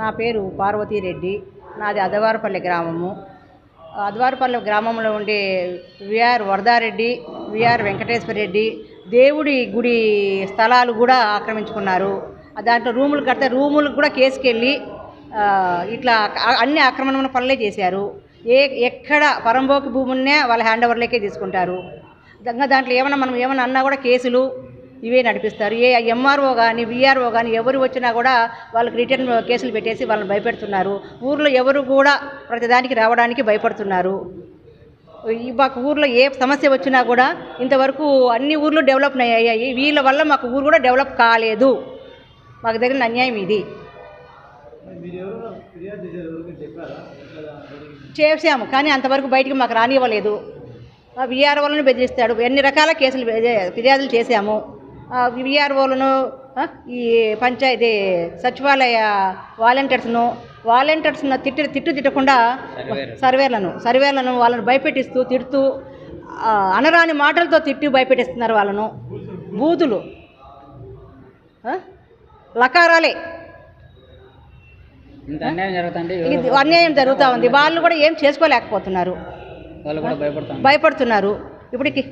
నా పేరు పార్వతీరెడ్డి నాది అదవారపల్లి గ్రామము. అదవారపల్లి గ్రామంలో ఉండే విఆర్ వరదారెడ్డి విఆర్ వెంకటేశ్వర రెడ్డి దేవుడి గుడి స్థలాలు కూడా ఆక్రమించుకున్నారు. దాంట్లో రూములు కడితే రూములకు కూడా కేసుకెళ్ళి ఇట్లా అన్ని ఆక్రమణ పనులే చేశారు. ఏ ఎక్కడ పరంబోకి భూమున్నే వాళ్ళ హ్యాండ్ ఓవర్లకే తీసుకుంటారు. దాంట్లో ఏమైనా మనం ఏమైనా అన్నా కూడా కేసులు ఇవే నడిపిస్తారు. ఏ ఎంఆర్ఓ కానీ విఆర్ఓ కానీ ఎవరు వచ్చినా కూడా వాళ్ళకి రిటర్న్ కేసులు పెట్టేసి వాళ్ళని భయపెడుతున్నారు. ఊర్లో ఎవరు కూడా ప్రతిదానికి రావడానికి భయపడుతున్నారు. ఈ మాకు ఊర్లో ఏ సమస్య వచ్చినా కూడా ఇంతవరకు అన్ని ఊర్లు డెవలప్ అయ్యాయి. వీళ్ళ వల్ల మాకు ఊరు కూడా డెవలప్ కాలేదు. మాకు జరిగిన అన్యాయం ఇది. చేసాము కానీ అంతవరకు బయటికి మాకు రానివ్వలేదు. విఆర్ఓలను బెదిరిస్తాడు. ఎన్ని రకాల కేసులు ఫిర్యాదులు చేశాము. విఆర్ఓలను ఈ పంచాయతీ సచివాలయ వాలంటీర్స్ను వాలంటీర్స్ను తిట్టి తిట్టు తిట్టకుండా సర్వేలను. సర్వేలను వాళ్ళని భయపెట్టిస్తూ తిడుతూ అనరాని మాటలతో తిట్టి భయపెట్టిస్తున్నారు వాళ్ళను. బూతులు? లకారాలే. అన్యాయం జరుగుతూ ఉంది. వాళ్ళు కూడా ఏం చేసుకోలేకపోతున్నారు. భయపడుతున్నారు. ఇప్పటికి?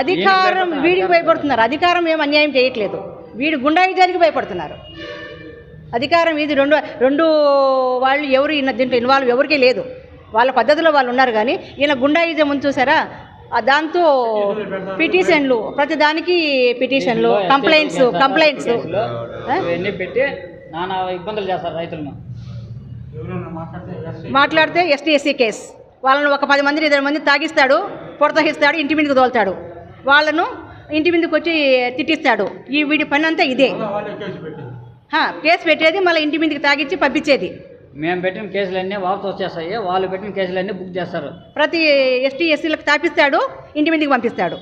అధికారం వీడికి భయపడుతున్నారు. అధికారం ఏం అన్యాయం చేయట్లేదు. వీడి గుండాయిజానికి భయపడుతున్నారు. అధికారం ఇది రెండు రెండు వాళ్ళు ఎవరు ఈయన దీంట్లో ఇన్వాల్వ్ ఎవరికీ లేదు. వాళ్ళ పద్ధతిలో వాళ్ళు ఉన్నారు కానీ ఈయన గుండాయిజం ఉంది చూసారా? ఆ దాంతో పిటిషన్లు ప్రతి దానికి పిటిషన్లు కంప్లైంట్స్ కంప్లైంట్స్. ఇవన్నీ పెట్టి నానా ఇబ్బందులు చేస్తారు రైతులను. మాట్లాడితే ఎస్టీ ఎస్సీ కేస్. వాళ్ళను ఒక పది మంది ఇరవై మంది తాగిస్తాడు పొడతహిస్తాడు ఇంటి మీదకి తోలుతాడు. వాళ్ళను ఇంటి మీదకి వచ్చి తిట్టిస్తాడు. ఈ వీడి పని అంతా ఇదే. హా, కేసు పెట్టేది మళ్ళీ ఇంటి మీదకి తాగిచ్చి పంపించేది. మేము పెట్టిన కేసులన్నీ వాపసు వచ్చేస్తాయి. వాళ్ళు పెట్టిన కేసులన్నీ బుక్ చేస్తారు. ప్రతి ఎస్టీ ఎస్సీలకు తాపిస్తాడు ఇంటి మీదకి పంపిస్తాడు.